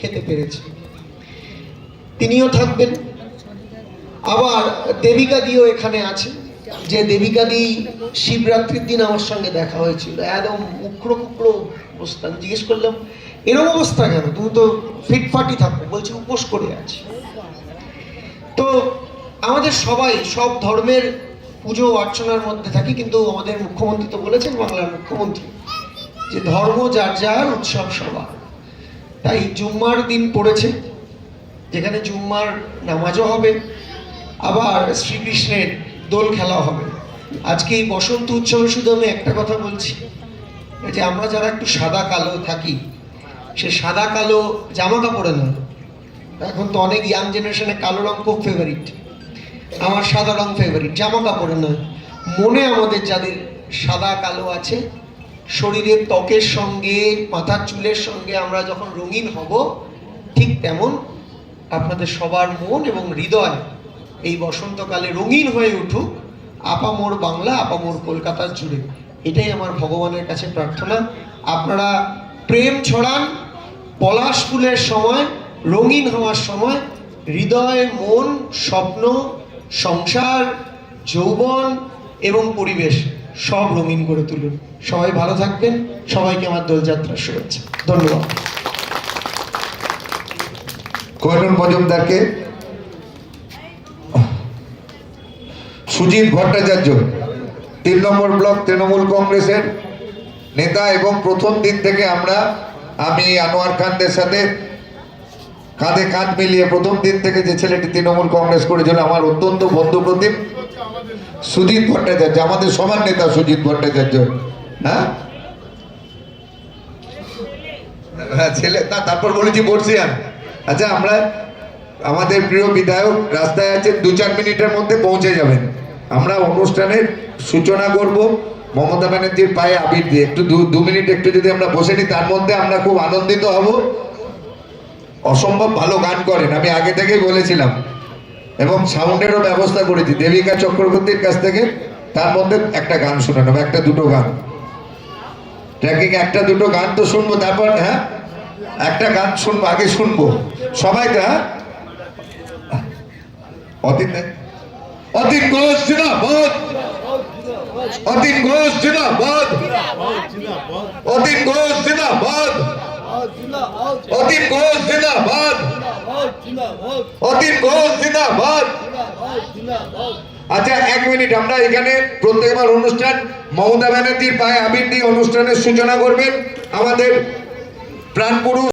খেতে পেরেছি। তিনিও থাকবেন। আবার দেবিকা দিও এখানে আছে যে দেবিকা দি শিবরাত্রির দিন আমার সঙ্গে দেখা হয়েছিল। একদম উখড়ো কুকড়ো অবস্থা। জিজ্ঞেস করলাম এরকম অবস্থা কেন? তুমি তো ফিটফাটি থাকো। বলছি, উপোস করে আছি। তো আমাদের সবাই সব ধর্মের পুজো অর্চনার মধ্যে থাকি, কিন্তু আমাদের মুখ্যমন্ত্রী তো বলেছেন বাংলার মুখ্যমন্ত্রী যে ধর্ম যার যার, উৎসব সবার। তাই জুম্মার দিন পড়েছে, যেখানে জুম্মার নামাজও হবে, আবার শ্রীকৃষ্ণের দোল খেলা হবে। আজকে এই বসন্ত উৎসবে শুধু আমি একটা কথা বলছি যে আমরা যারা একটু সাদা কালো থাকি, সে সাদা কালো জামা কাপড়ে নয়। এখন তো অনেক ইয়াং জেনারেশনে কালো রং খুব ফেভারিট আমার সাদা রং ফেভারিট জামা কাপড়ে নয়। মনে আমাদের যাদের সাদা কালো আছে শরীরের ত্বকের সঙ্গে মাথার চুলের সঙ্গে আমরা যখন রঙিন হব, ঠিক তেমন আপনাদের সবার মন এবং হৃদয় এই বসন্তকালে রঙিন হয়ে উঠুক। আপামোর বাংলা আপামোর কলকাতার জুড়ে। এটাই আমার ভগবানের কাছে প্রার্থনা। আপনারা প্রেম ছড়ান, পলাশ ফুলের সময়, রঙিন হওয়ার সময়, হৃদয়, মন, স্বপ্ন, সংসার, যৌবন এবং পরিবেশ। সব রঙিন করে তুলুন। সবাই ভালো থাকবেন। সবাইকে আমার দোলযাত্রার শুভেচ্ছা। ধন্যবাদ। কোহিনুর মজুমদারকে? সুজিত ভট্টাচার্য, তিন নম্বর ব্লক তৃণমূল কংগ্রেসের নেতা এবং প্রথম দিন থেকে আমরা, আমি, আনোয়ার খানদের সাথে কাঁধে কাঁধ মিলিয়ে প্রথম দিন থেকে যে ছেলেটি তৃণমূল কংগ্রেস করেছিল, আমার অত্যন্ত বন্ধু প্রতিম সুজিত ভট্টাচার্য, আমাদের সমান নেতা সুজিত ভট্টাচার্য। হ্যাঁ? হ্যাঁ ছেলে না তারপর বলেছি বর্ষিয়ান। আচ্ছা আমরা আমাদের প্রিয় বিধায়ক রাস্তায় আছেন, দু চার মিনিটের মধ্যে পৌঁছে যাবেন। আমরা অনুষ্ঠানের সূচনা করব, মমতা ব্যানার্জির পায়ে আবির দিয়ে। একটু দু মিনিট একটু যদি আমরা বসে নিই, তার মধ্যে আমরা খুব আনন্দিত হব। অসম্ভব ভালো গান করেন, আমি আগে থেকেই বলেছিলাম। এবং সাউন্ডেরও ব্যবস্থা করেছি দেবিকা চক্রবর্তীর কাছ থেকে তার মধ্যে একটা গান শোনানো একটা দুটো গান। ট্র্যাকিং একটা দুটো গান তো শুনব, তারপর হ্যাঁ? একটা গান শুনব, আগে শুনব। সবাই তো হ্যাঁ? অতীন অতীন ঘোষ জিনাবাদ অতীন ঘোষ জিনাবাদ অতীন ঘোষ জিনাবাদ অতীন ঘোষ জিনাবাদ অতীন আচ্ছা এক মিনিট, আমরা এখানে প্রত্যেকবার অনুষ্ঠান, মমতা ব্যানার্জির পায়ে আবির দিয়ে অনুষ্ঠানের সূচনা করবেন। আমাদের প্রাণপুরুষ